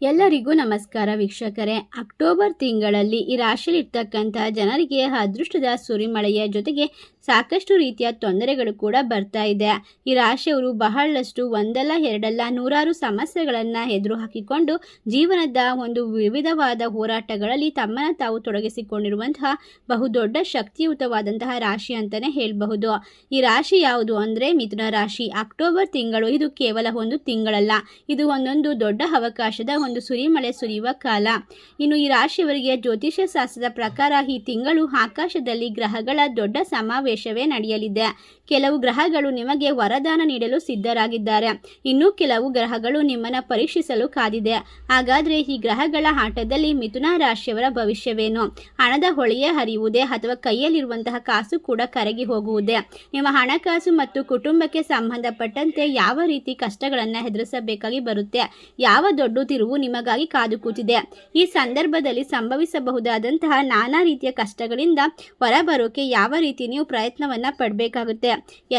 ಎಲ್ಲರಿಗೂ ನಮಸ್ಕಾರ ವೀಕ್ಷಕರೇ. ಅಕ್ಟೋಬರ್ ತಿಂಗಳಲ್ಲಿ ಈ ರಾಶಿಯಲ್ಲಿರ್ತಕ್ಕಂಥ ಜನರಿಗೆ ಅದೃಷ್ಟದ ಸುರಿಮಳೆಯ ಜೊತೆಗೆ ಸಾಕಷ್ಟು ರೀತಿಯ ತೊಂದರೆಗಳು ಕೂಡ ಬರ್ತಾ ಇದೆ. ಈ ರಾಶಿಯವರು ಬಹಳಷ್ಟು ಒಂದಲ್ಲ ಎರಡಲ್ಲ ನೂರಾರು ಸಮಸ್ಯೆಗಳನ್ನು ಎದುರು ಹಾಕಿಕೊಂಡು ಜೀವನದ ಒಂದು ವಿವಿಧವಾದ ಹೋರಾಟಗಳಲ್ಲಿ ತಮ್ಮನ್ನು ತಾವು ತೊಡಗಿಸಿಕೊಂಡಿರುವಂತಹ ಬಹುದೊಡ್ಡ ಶಕ್ತಿಯುತವಾದಂತಹ ರಾಶಿ ಅಂತಲೇ ಹೇಳಬಹುದು. ಈ ರಾಶಿ ಯಾವುದು ಅಂದರೆ ಮಿಥುನ ರಾಶಿ. ಅಕ್ಟೋಬರ್ ತಿಂಗಳು ಇದು ಕೇವಲ ಒಂದು ತಿಂಗಳಲ್ಲ. ಇದು ಒಂದೊಂದು ದೊಡ್ಡ ಅವಕಾಶದ ಒಂದು ಸುರಿಮಳೆ ಸುರಿಯುವ ಕಾಲ. ಇನ್ನು ಈ ರಾಶಿಯವರಿಗೆ ಜ್ಯೋತಿಷ್ಯ ಶಾಸ್ತ್ರದ ಪ್ರಕಾರ ಈ ತಿಂಗಳು ಆಕಾಶದಲ್ಲಿ ಗ್ರಹಗಳ ದೊಡ್ಡ ಸಮಾವೇಶವೇ ನಡೆಯಲಿದೆ. ಕೆಲವು ಗ್ರಹಗಳು ನಿಮಗೆ ವರದಾನ ನೀಡಲು ಸಿದ್ಧರಾಗಿದ್ದಾರೆ. ಇನ್ನು ಕೆಲವು ಗ್ರಹಗಳು ನಿಮ್ಮನ್ನು ಪರೀಕ್ಷಿಸಲು ಕಾದಿದೆ. ಹಾಗಾದರೆ ಈ ಗ್ರಹಗಳ ಆಟದಲ್ಲಿ ಮಿಥುನ ರಾಶಿಯವರ ಭವಿಷ್ಯವೇನು? ಹಣದ ಹೊಳೆಯೇ ಹರಿಯುವುದೇ ಅಥವಾ ಕೈಯಲ್ಲಿರುವಂತಹ ಕಾಸು ಕೂಡ ಕರಗಿ ಹೋಗುವುದೇ? ನಿಮ್ಮ ಹಣಕಾಸು ಮತ್ತು ಕುಟುಂಬಕ್ಕೆ ಸಂಬಂಧಪಟ್ಟಂತೆ ಯಾವ ರೀತಿ ಕಷ್ಟಗಳನ್ನು ಎದುರಿಸಬೇಕಾಗಿ ಬರುತ್ತೆ? ಯಾವ ದೊಡ್ಡ ತಿರುವು ನಿಮಗಾಗಿ ಕಾದು ಕೂತಿದೆ? ಈ ಸಂದರ್ಭದಲ್ಲಿ ಸಂಭವಿಸಬಹುದಾದಂತಹ ನಾನಾ ರೀತಿಯ ಕಷ್ಟಗಳಿಂದ ಹೊರಬರೋಕೆ ಯಾವ ರೀತಿ ನೀವು ಪ್ರಯತ್ನವನ್ನ ಪಡಬೇಕಾಗುತ್ತೆ.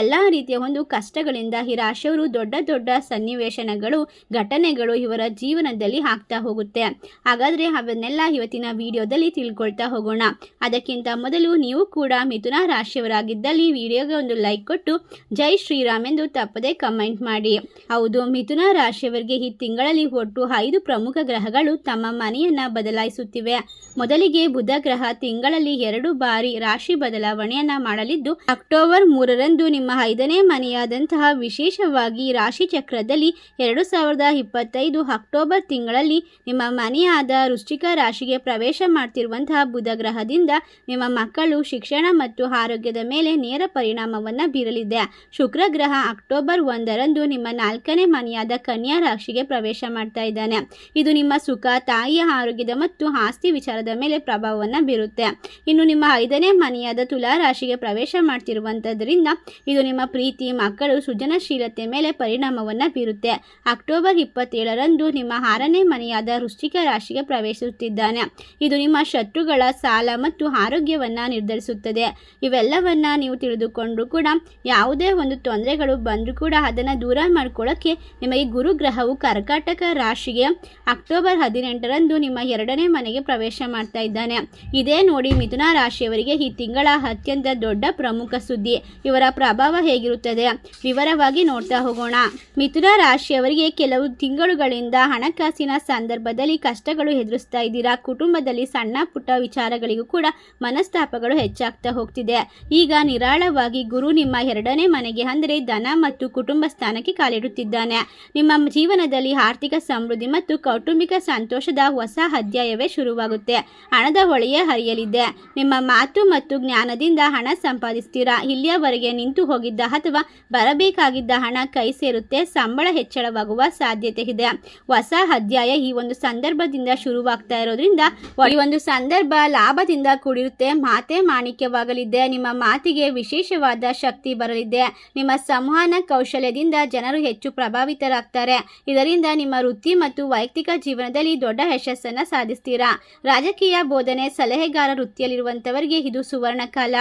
ಎಲ್ಲ ರೀತಿಯ ಒಂದು ಕಷ್ಟಗಳಿಂದ ಈ ರಾಶಿಯವರು ದೊಡ್ಡ ದೊಡ್ಡ ಸನ್ನಿವೇಶನಗಳು, ಘಟನೆಗಳು ಇವರ ಜೀವನದಲ್ಲಿ ಆಗ್ತಾ ಹೋಗುತ್ತೆ. ಹಾಗಾದ್ರೆ ಅವನ್ನೆಲ್ಲ ಇವತ್ತಿನ ವಿಡಿಯೋದಲ್ಲಿ ತಿಳ್ಕೊಳ್ತಾ ಹೋಗೋಣ. ಅದಕ್ಕಿಂತ ಮೊದಲು ನೀವು ಕೂಡ ಮಿಥುನ ರಾಶಿಯವರಾಗಿದ್ದಲ್ಲಿ ವಿಡಿಯೋಗೆ ಒಂದು ಲೈಕ್ ಕೊಟ್ಟು ಜೈ ಶ್ರೀರಾಮ್ ಎಂದು ತಪ್ಪದೆ ಕಮೆಂಟ್ ಮಾಡಿ. ಹೌದು, ಮಿಥುನ ರಾಶಿಯವರಿಗೆ ಈ ತಿಂಗಳಲ್ಲಿ ಒಟ್ಟು ಐದು ಪ್ರಮುಖ ಗ್ರಹಗಳು ತಮ್ಮ ಮನೆಯನ್ನ ಬದಲಾಯಿಸುತ್ತಿವೆ. ಮೊದಲಿಗೆ ಬುಧ ಗ್ರಹ ತಿಂಗಳಲ್ಲಿ ಎರಡು ಬಾರಿ ರಾಶಿ ಬದಲಾವಣೆಯನ್ನ ಮಾಡಲಿದ್ದು ಅಕ್ಟೋಬರ್ ಮೂರರಂದು ನಿಮ್ಮ ಐದನೇ ಮನೆಯಾದಂತಹ ವಿಶೇಷವಾಗಿ ರಾಶಿ ಚಕ್ರದಲ್ಲಿ ಎರಡು ಸಾವಿರದ ಇಪ್ಪತ್ತೈದು ಅಕ್ಟೋಬರ್ ತಿಂಗಳಲ್ಲಿ ನಿಮ್ಮ ಮನೆಯಾದ ವೃಶ್ಚಿಕ ರಾಶಿಗೆ ಪ್ರವೇಶ ಮಾಡ್ತಿರುವಂತಹ ಬುಧ ಗ್ರಹದಿಂದ ನಿಮ್ಮ ಮಕ್ಕಳು ಶಿಕ್ಷಣ ಮತ್ತು ಆರೋಗ್ಯದ ಮೇಲೆ ನೇರ ಪರಿಣಾಮವನ್ನು ಬೀರಲಿದೆ. ಶುಕ್ರ ಗ್ರಹ ಅಕ್ಟೋಬರ್ ಒಂದರಂದು ನಿಮ್ಮ ನಾಲ್ಕನೇ ಮನೆಯಾದ ಕನ್ಯಾ ರಾಶಿಗೆ ಪ್ರವೇಶ ಮಾಡ್ತಾ ಇದ್ದಾನೆ. ಇದು ನಿಮ್ಮ ಸುಖ, ತಾಯಿಯ ಆರೋಗ್ಯದ ಮತ್ತು ಆಸ್ತಿ ವಿಚಾರದ ಮೇಲೆ ಪ್ರಭಾವವನ್ನು ಬೀರುತ್ತೆ. ಇನ್ನು ನಿಮ್ಮ ಐದನೇ ಮನೆಯಾದ ತುಲಾ ರಾಶಿಗೆ ಪ್ರವೇಶ ಮಾಡ್ತಿರುವಂಥದ್ರಿಂದ ಇದು ನಿಮ್ಮ ಪ್ರೀತಿ, ಮಕ್ಕಳು, ಸೃಜನಶೀಲತೆ ಮೇಲೆ ಪರಿಣಾಮವನ್ನು ಬೀರುತ್ತೆ. ಅಕ್ಟೋಬರ್ ಇಪ್ಪತ್ತೇಳರಂದು ನಿಮ್ಮ ಆರನೇ ಮನೆಯಾದ ವೃಶ್ಚಿಕ ರಾಶಿಗೆ ಪ್ರವೇಶಿಸುತ್ತಿದ್ದಾನೆ. ಇದು ನಿಮ್ಮ ಶತ್ರುಗಳ ಸಾಲ ಮತ್ತು ಆರೋಗ್ಯವನ್ನು ನಿರ್ಧರಿಸುತ್ತದೆ. ಇವೆಲ್ಲವನ್ನ ನೀವು ತಿಳಿದುಕೊಂಡ್ರು ಕೂಡ ಯಾವುದೇ ಒಂದು ತೊಂದರೆಗಳು ಬಂದರೂ ಕೂಡ ಅದನ್ನು ದೂರ ಮಾಡ್ಕೊಳ್ಳೋಕ್ಕೆ ನಿಮಗೆ ಗುರುಗ್ರಹವು ಕರ್ಕಾಟಕ ರಾಶಿಗೆ ಅಕ್ಟೋಬರ್ ಹದಿನೆಂಟರಂದು ನಿಮ್ಮ ಎರಡನೇ ಮನೆಗೆ ಪ್ರವೇಶ ಮಾಡ್ತಾ ಇದ್ದಾನೆ. ಇದೇ ನೋಡಿ ಮಿಥುನ ರಾಶಿಯವರಿಗೆ ಈ ತಿಂಗಳ ಅತ್ಯಂತ ದೊಡ್ಡ ಪ್ರಮುಖ ಸುದ್ದಿ. ಇವರ ಪ್ರಭಾವ ಹೇಗಿರುತ್ತದೆ? ವಿವರವಾಗಿ ನೋಡ್ತಾ ಹೋಗೋಣ. ಮಿಥುನ ರಾಶಿಯವರಿಗೆ ಕೆಲವು ತಿಂಗಳುಗಳಿಂದ ಹಣಕಾಸಿನ ಸಂದರ್ಭದಲ್ಲಿ ಕಷ್ಟಗಳು ಎದುರಿಸ್ತಾ ಇದ್ದೀರಾ? ಕುಟುಂಬದಲ್ಲಿ ಸಣ್ಣ ಪುಟ್ಟ ವಿಚಾರಗಳಿಗೂ ಕೂಡ ಮನಸ್ತಾಪಗಳು ಹೆಚ್ಚಾಗ್ತಾ ಹೋಗ್ತಿದೆ. ಈಗ ನಿರಾಳವಾಗಿ ಗುರು ನಿಮ್ಮ ಎರಡನೇ ಮನೆಗೆ ಅಂದರೆ ಧನ ಮತ್ತು ಕುಟುಂಬ ಸ್ಥಾನಕ್ಕೆ ಕಾಲಿಡುತ್ತಿದ್ದಾನೆ. ನಿಮ್ಮ ಜೀವನದಲ್ಲಿ ಆರ್ಥಿಕ ಸಮೃದ್ಧಿ ಮತ್ತು ಕೌಟುಂಬಿಕ ಸಂತೋಷದ ಹೊಸ ಅಧ್ಯಾಯವೇ ಶುರುವಾಗುತ್ತೆ. ಹಣದ ಹೊಳೆಯೇ ಹರಿಯಲಿದೆ. ನಿಮ್ಮ ಮಾತು ಮತ್ತು ಜ್ಞಾನದಿಂದ ಹಣ ಸಂಪಾದಿಸ್ತೀರಾ? ಇಲ್ಲಿಯವರೆಗೆ ನಿಂತು ಹೋಗಿದ್ದ ಅಥವಾ ಬರಬೇಕಾಗಿದ್ದ ಹಣ ಕೈ ಸೇರುತ್ತೆ, ಸಂಬಳ ಹೆಚ್ಚಳವಾಗುವ ಸಾಧ್ಯತೆ ಇದೆ. ಹೊಸ ಅಧ್ಯಾಯ ಈ ಒಂದು ಸಂದರ್ಭದಿಂದ ಶುರುವಾಗ್ತಾ ಇರೋದ್ರಿಂದ ಈ ಒಂದು ಸಂದರ್ಭ ಲಾಭದಿಂದ ಕೂಡಿರುತ್ತೆ. ಮಾತೆ ಮಾಣಿಕ್ಯವಾಗಲಿದೆ. ನಿಮ್ಮ ಮಾತಿಗೆ ವಿಶೇಷವಾದ ಶಕ್ತಿ ಬರಲಿದೆ. ನಿಮ್ಮ ಸಂವಹನ ಕೌಶಲ್ಯದಿಂದ ಜನರು ಹೆಚ್ಚು ಪ್ರಭಾವಿತರಾಗ್ತಾರೆ. ಇದರಿಂದ ನಿಮ್ಮ ವೃತ್ತಿ ಮತ್ತು ವೈಯಕ್ತಿಕ ಜೀವನದಲ್ಲಿ ದೊಡ್ಡ ಯಶಸ್ಸನ್ನು ಸಾಧಿಸ್ತೀರಾ? ರಾಜಕೀಯ ಬೋಧನೆ, ಸಲಹೆಗಾರ ವೃತ್ತಿಯಲ್ಲಿರುವಂತವರಿಗೆ ಇದು ಸುವರ್ಣ ಕಾಲ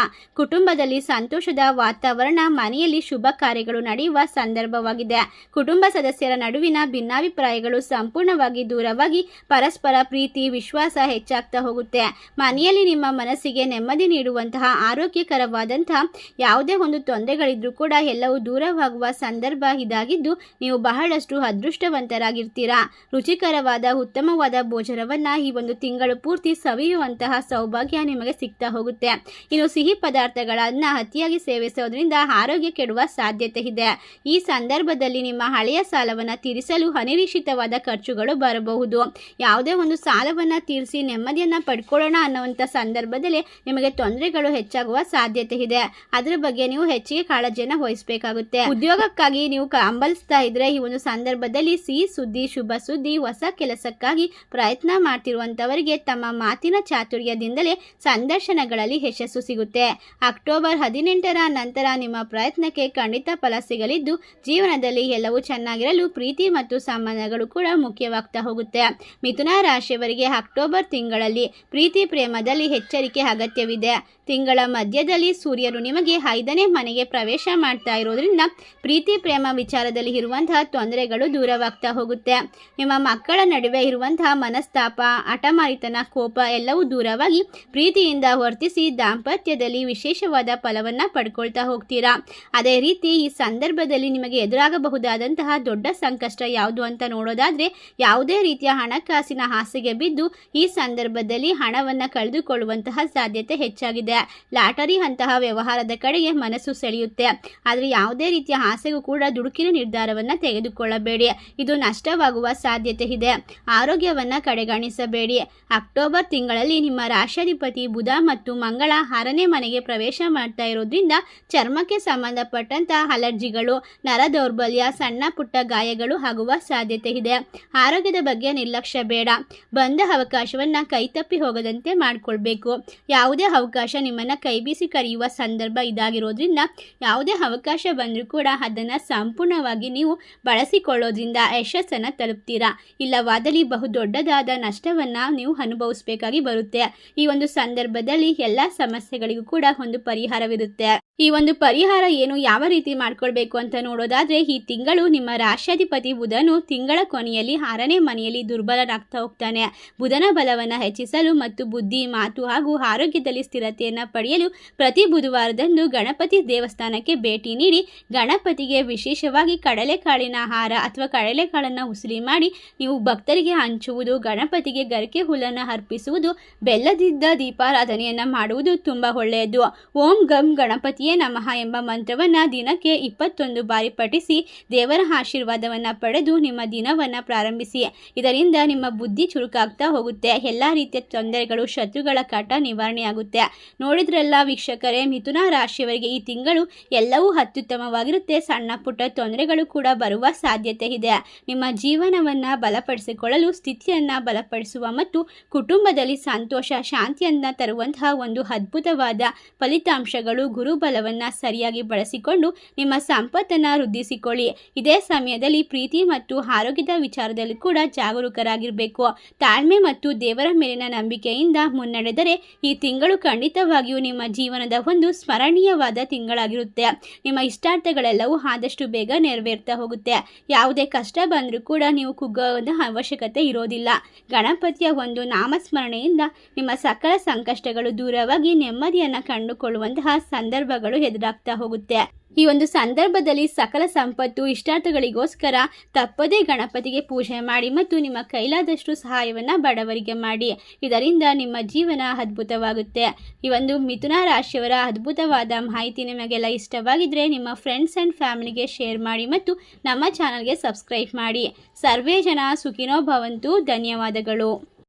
ಕುಟುಂಬದಲ್ಲಿ ಸಂತೋಷದ ವಾತಾವರಣ, ಮನೆಯಲ್ಲಿ ಶುಭ ಕಾರ್ಯಗಳು ನಡೆಯುವ ಸಂದರ್ಭವಾಗಿದೆ. ಕುಟುಂಬ ಸದಸ್ಯರ ನಡುವಿನ ಭಿನ್ನಾಭಿಪ್ರಾಯಗಳು ಸಂಪೂರ್ಣವಾಗಿ ದೂರವಾಗಿ ಪರಸ್ಪರ ಪ್ರೀತಿ, ವಿಶ್ವಾಸ ಹೆಚ್ಚಾಗ್ತಾ ಹೋಗುತ್ತೆ. ಮನೆಯಲ್ಲಿ ನಿಮ್ಮ ಮನಸ್ಸಿಗೆ ನೆಮ್ಮದಿ ನೀಡುವಂತಹ, ಆರೋಗ್ಯಕರವಾದಂತಹ ಯಾವುದೇ ಒಂದು ತೊಂದರೆಗಳಿದ್ರೂ ಕೂಡ ಎಲ್ಲವೂ ದೂರವಾಗುವ ಸಂದರ್ಭ ಇದಾಗಿದ್ದು, ನೀವು ಬಹಳಷ್ಟು ಅದೃಷ್ಟವಂತರಾಗಿರ್ತೀರಾ? ರುಚಿಕರವಾದ, ಉತ್ತಮವಾದ ಭೋಜನವನ್ನ ಈ ಒಂದು ತಿಂಗಳು ಪೂರ್ತಿ ಸವಿಯುವಂತಹ ಸೌಭಾಗ್ಯ ನಿಮಗೆ ಸಿಗ್ತಾ ಹೋಗುತ್ತೆ. ಇನ್ನು ಸಿಹಿ ಪದಾರ್ಥಗಳನ್ನ ಅತಿಯಾಗಿ ಸೇವಿಸೋದ್ರಿಂದ ಆರೋಗ್ಯ ಕೆಡುವ ಸಾಧ್ಯತೆ ಇದೆ. ಈ ಸಂದರ್ಭದಲ್ಲಿ ನಿಮ್ಮ ಹಳೆಯ ಸಾಲವನ್ನು ತೀರಿಸಲು ಅನಿರೀಕ್ಷಿತವಾದ ಖರ್ಚುಗಳು ಬರಬಹುದು. ಯಾವುದೇ ಒಂದು ಸಾಲವನ್ನು ತೀರಿಸಿ ನೆಮ್ಮದಿಯನ್ನು ಪಡ್ಕೊಳ್ಳೋಣ ಅನ್ನುವಂಥ ಸಂದರ್ಭದಲ್ಲಿ ನಿಮಗೆ ತೊಂದರೆಗಳು ಹೆಚ್ಚಾಗುವ ಸಾಧ್ಯತೆ ಇದೆ. ಅದರ ಬಗ್ಗೆ ನೀವು ಹೆಚ್ಚಿಗೆ ಕಾಳಜಿಯನ್ನು ವಹಿಸಬೇಕಾಗುತ್ತೆ. ಉದ್ಯೋಗಕ್ಕಾಗಿ ನೀವು ಹಂಬಲಿಸ್ತಾ ಇದ್ರೆ ಈ ಒಂದು ಸಂದರ್ಭದಲ್ಲಿ ಸಿಹಿ ಸುದ್ದಿ, ಶುಭ ಸುದ್ದಿ, ಹೊಸ ಕೆಲಸಕ್ಕಾಗಿ ಪ್ರಯತ್ನ ಮಾಡ್ತಿರುವಂತವರಿಗೆ ತಮ್ಮ ಮಾತಿನ ಚಾತುರ್ಯದಿಂದಲೇ ಸಂದರ್ಶನಗಳಲ್ಲಿ ಯಶಸ್ಸು ಸಿಗುತ್ತೆ. ಅಕ್ಟೋಬರ್ ಹದಿನೆಂಟರ ನಂತರ ನಿಮ್ಮ ಪ್ರಯತ್ನಕ್ಕೆ ಖಂಡಿತ ಫಲ ಸಿಗಲಿದ್ದು, ಜೀವನದಲ್ಲಿ ಎಲ್ಲವೂ ಚೆನ್ನಾಗಿರಲು ಪ್ರೀತಿ ಮತ್ತು ಸಂಬಂಧಗಳು ಕೂಡ ಮುಖ್ಯವಾಗ್ತಾ ಹೋಗುತ್ತೆ. ಮಿಥುನ ರಾಶಿಯವರಿಗೆ ಅಕ್ಟೋಬರ್ ತಿಂಗಳಲ್ಲಿ ಪ್ರೀತಿ ಪ್ರೇಮದಲ್ಲಿ ಎಚ್ಚರಿಕೆ ಅಗತ್ಯವಿದೆ. ತಿಂಗಳ ಮಧ್ಯದಲ್ಲಿ ಸೂರ್ಯರು ನಿಮಗೆ ಐದನೇ ಮನೆಗೆ ಪ್ರವೇಶ ಮಾಡ್ತಾ ಇರೋದ್ರಿಂದ ಪ್ರೀತಿ ಪ್ರೇಮ ವಿಚಾರದಲ್ಲಿ ಇರುವಂತಹ ತೊಂದರೆಗಳು ದೂರವಾಗ್ತಾ ಹೋಗುತ್ತೆ. ನಿಮ್ಮ ಮಕ್ಕಳ ನಡುವೆ ಇರುವಂತಹ ಮನಸ್ತಾಪ ಅಟಮಾರಿತನ ಕೋಪ ಎಲ್ಲವೂ ದೂರವಾಗಿ ಪ್ರೀತಿಯಿಂದ ವರ್ತಿಸಿ ದಾಂಪತ್ಯದಲ್ಲಿ ವಿಶೇಷವಾದ ಫಲವನ್ನು ಪಡ್ಕೊಳ್ತಾ ಹೋಗ್ತೀರಾ? ಅದೇ ರೀತಿ ಈ ಸಂದರ್ಭದಲ್ಲಿ ನಿಮಗೆ ಎದುರಾಗಬಹುದಾದಂತಹ ದೊಡ್ಡ ಸಂಕಷ್ಟ ಯಾವುದು ಅಂತ ನೋಡೋದಾದ್ರೆ ಯಾವುದೇ ರೀತಿಯ ಹಣಕಾಸಿನ ಹಾಸಿಗೆ ಬಿದ್ದು ಈ ಸಂದರ್ಭದಲ್ಲಿ ಹಣವನ್ನು ಕಳೆದುಕೊಳ್ಳುವಂತಹ ಸಾಧ್ಯತೆ ಹೆಚ್ಚಾಗಿದೆ. ಲಾಟರಿ ಅಂತಹ ವ್ಯವಹಾರದ ಕಡೆಗೆ ಮನಸ್ಸು ಸೆಳೆಯುತ್ತೆ. ಆದರೆ ಯಾವುದೇ ರೀತಿಯ ಆಸೆಗೂ ಕೂಡ ದುಡುಕಿನ ನಿರ್ಧಾರವನ್ನು ತೆಗೆದುಕೊಳ್ಳಬೇಡಿ. ಇದು ನಷ್ಟವಾಗುವ ಸಾಧ್ಯತೆ ಇದೆ. ಆರೋಗ್ಯವನ್ನು ಕಡೆಗಣಿಸಬೇಡಿ. ಅಕ್ಟೋಬರ್ ತಿಂಗಳಲ್ಲಿ ನಿಮ್ಮ ರಾಷ್ಟ್ರಾಧಿಪತಿ ಬುಧ ಮತ್ತು ಮಂಗಳ ಆರನೇ ಮನೆಗೆ ಪ್ರವೇಶ ಮಾಡ್ತಾ ಇರೋದ್ರಿಂದ ಚರ್ಮಕ್ಕೆ ಸಂಬಂಧಪಟ್ಟಂತಹ ಅಲರ್ಜಿಗಳು ನರ ದೌರ್ಬಲ್ಯ ಸಣ್ಣ ಪುಟ್ಟ ಗಾಯಗಳು ಆಗುವ ಸಾಧ್ಯತೆ ಇದೆ. ಆರೋಗ್ಯದ ಬಗ್ಗೆ ನಿರ್ಲಕ್ಷ್ಯ ಬೇಡ. ಬಂದ ಅವಕಾಶವನ್ನು ಕೈತಪ್ಪಿ ಹೋಗದಂತೆ ಮಾಡಿಕೊಳ್ಬೇಕು. ಯಾವುದೇ ಅವಕಾಶ ನಿಮ್ಮನ್ನು ಕೈಬೀಸಿ ಕರೆಯುವ ಸಂದರ್ಭ ಇದಾಗಿರೋದ್ರಿಂದ ಯಾವುದೇ ಅವಕಾಶ ಬಂದರೂ ಕೂಡ ಅದನ್ನು ಸಂಪೂರ್ಣವಾಗಿ ನೀವು ಬಳಸಿಕೊಳ್ಳೋದ್ರಿಂದ ಯಶಸ್ಸನ್ನು ತಲುಪ್ತೀರಾ? ಇಲ್ಲವಾದಲ್ಲಿ ಬಹು ದೊಡ್ಡದಾದ ನಷ್ಟವನ್ನು ನೀವು ಅನುಭವಿಸಬೇಕಾಗಿ ಬರುತ್ತೆ. ಈ ಒಂದು ಸಂದರ್ಭದಲ್ಲಿ ಎಲ್ಲ ಸಮಸ್ಯೆಗಳಿಗೂ ಕೂಡ ಒಂದು ಪರಿಹಾರವಿರುತ್ತೆ ಈ ಒಂದು ಪರಿಹಾರ ಏನು ಯಾವ ರೀತಿ ಮಾಡ್ಕೊಳ್ಬೇಕು ಅಂತ ನೋಡೋದಾದ್ರೆ, ಈ ತಿಂಗಳು ನಿಮ್ಮ ರಾಷ್ಟ್ರಾಧಿಪತಿ ಬುಧನು ತಿಂಗಳ ಕೊನೆಯಲ್ಲಿ ಆರನೇ ಮನೆಯಲ್ಲಿ ದುರ್ಬಲನಾಗ್ತಾ ಹೋಗ್ತಾನೆ. ಬುಧನ ಬಲವನ್ನು ಹೆಚ್ಚಿಸಲು ಮತ್ತು ಬುದ್ಧಿ, ಮಾತು ಹಾಗೂ ಆರೋಗ್ಯದಲ್ಲಿ ಸ್ಥಿರತೆಯನ್ನು ಪಡೆಯಲು ಪ್ರತಿ ಬುಧವಾರದಂದು ಗಣಪತಿ ದೇವಸ್ಥಾನಕ್ಕೆ ಭೇಟಿ ನೀಡಿ, ಗಣಪತಿಗೆ ವಿಶೇಷವಾಗಿ ಕಡಲೆಕಾಳಿನ ಆಹಾರ ಅಥವಾ ಕಡಲೆಕಾಳನ್ನು ಉಸಿರಿ ಮಾಡಿ, ನೀವು ಭಕ್ತರಿಗೆ ಹಂಚುವುದು, ಗಣಪತಿಗೆ ಗರಿಕೆ ಹುಲ್ಲನ್ನು ಅರ್ಪಿಸುವುದು ಬೆಲ್ಲದಿದ್ದ ದೀಪಾರಾಧನೆಯನ್ನು ಮಾಡುವುದು ತುಂಬ ಒಳ್ಳೆಯದು. ಓಂ ಗಂ ಗಣಪತಿಯೇ ನಮಃ ಎಂಬ ಮಂತ್ರವನ್ನು ದಿನಕ್ಕೆ ಇಪ್ಪತ್ತೊಂದು ಬಾರಿ ಪಠಿಸಿ ದೇವರ ಆಶೀರ್ವಾದವನ್ನು ಪಡೆದು ನಿಮ್ಮ ದಿನವನ್ನು ಪ್ರಾರಂಭಿಸಿ. ಇದರಿಂದ ನಿಮ್ಮ ಬುದ್ಧಿ ಚುರುಕಾಗ್ತಾ ಹೋಗುತ್ತೆ. ಎಲ್ಲ ರೀತಿಯ ತೊಂದರೆಗಳು, ಶತ್ರುಗಳ ಕಾಟ ನಿವಾರಣೆಯಾಗುತ್ತೆ. ನೋಡಿದ್ರೆಲ್ಲ ವೀಕ್ಷಕರೇ, ಮಿಥುನ ರಾಶಿಯವರಿಗೆ ಈ ತಿಂಗಳು ಎಲ್ಲವೂ ಅತ್ಯುತ್ತಮವಾಗಿರುತ್ತೆ. ಸಣ್ಣ ಪುಟ್ಟ ತೊಂದರೆಗಳು ಕೂಡ ಬರುವ ಸಾಧ್ಯತೆ ಇದೆ. ನಿಮ್ಮ ಜೀವನವನ್ನು ಬಲಪಡಿಸಿಕೊಳ್ಳಲು, ಸ್ಥಿತಿಯನ್ನು ಬಲಪಡಿಸುವ ಮತ್ತು ಕುಟುಂಬದಲ್ಲಿ ಸಂತೋಷ, ಶಾಂತಿಯನ್ನು ತರುವಂತಹ ಒಂದು ಅದ್ಭುತವಾದ ಫಲಿತಾಂಶಗಳು ಗುರುಬಲವನ್ನು ಸರಿಯಾಗಿ ಬಳಸಿಕೊಂಡು ನಿಮ್ಮ ಸಂಪತ್ತನ್ನು ವೃದ್ಧಿಸಿಕೊಳ್ಳಿ. ಇದೇ ಸಮಯದಲ್ಲಿ ಪ್ರೀತಿ ಮತ್ತು ಆರೋಗ್ಯದ ವಿಚಾರದಲ್ಲಿ ಕೂಡ ಜಾಗರೂಕರಾಗಿರಬೇಕು. ತಾಳ್ಮೆ ಮತ್ತು ದೇವರ ಮೇಲಿನ ನಂಬಿಕೆಯಿಂದ ಮುನ್ನಡೆದರೆ ಈ ತಿಂಗಳು ಖಂಡಿತವಾಗಿಯೂ ನಿಮ್ಮ ಜೀವನದ ಒಂದು ಸ್ಮರಣೀಯವಾದ ತಿಂಗಳಾಗಿರುತ್ತೆ. ನಿಮ್ಮ ಇಷ್ಟಾರ್ಥಗಳೆಲ್ಲವೂ ಆದಷ್ಟು ಬೇಗ ನೆರವೇರ್ತಾ ಹೋಗುತ್ತೆ. ಯಾವುದೇ ಕಷ್ಟ ಬಂದರೂ ಕೂಡ ನೀವು ಕುಗ್ಗೋದ ಅವಶ್ಯಕತೆ ಇರೋದಿಲ್ಲ. ಗಣಪತಿಯ ಒಂದು ನಾಮಸ್ಮರಣೆಯಿಂದ ನಿಮ್ಮ ಸಕಲ ಸಂಕಷ್ಟಗಳು ದೂರವಾಗಿ ನೆಮ್ಮದಿಯನ್ನು ಕಂಡುಕೊಳ್ಳುವಂತಹ ಸಂದರ್ಭಗಳು ಎದುರಾಗ್ತಾ ಹೋಗುತ್ತೆ. ಈ ಒಂದು ಸಂದರ್ಭದಲ್ಲಿ ಸಕಲ ಸಂಪತ್ತು ಇಷ್ಟಾರ್ಥಗಳಿಗೋಸ್ಕರ ತಪ್ಪದೇ ಗಣಪತಿಗೆ ಪೂಜೆ ಮಾಡಿ ಮತ್ತು ನಿಮ್ಮ ಕೈಲಾದಷ್ಟು ಸಹಾಯವನ್ನು ಬಡವರಿಗೆ ಮಾಡಿ. ಇದರಿಂದ ನಿಮ್ಮ ಜೀವನ ಅದ್ಭುತವಾಗುತ್ತೆ. ಈ ಒಂದು ಮಿಥುನ ರಾಶಿಯವರ ಅದ್ಭುತವಾದ ಮಾಹಿತಿ ನಿಮಗೆಲ್ಲ ಇಷ್ಟವಾಗಿದ್ದರೆ ನಿಮ್ಮ ಫ್ರೆಂಡ್ಸ್ ಆ್ಯಂಡ್ ಫ್ಯಾಮಿಲಿಗೆ ಶೇರ್ ಮಾಡಿ ಮತ್ತು ನಮ್ಮ ಚಾನಲ್ಗೆ ಸಬ್ಸ್ಕ್ರೈಬ್ ಮಾಡಿ. ಸರ್ವೇ ಜನ ಸುಖಿನೋ ಭವಂತು. ಧನ್ಯವಾದಗಳು.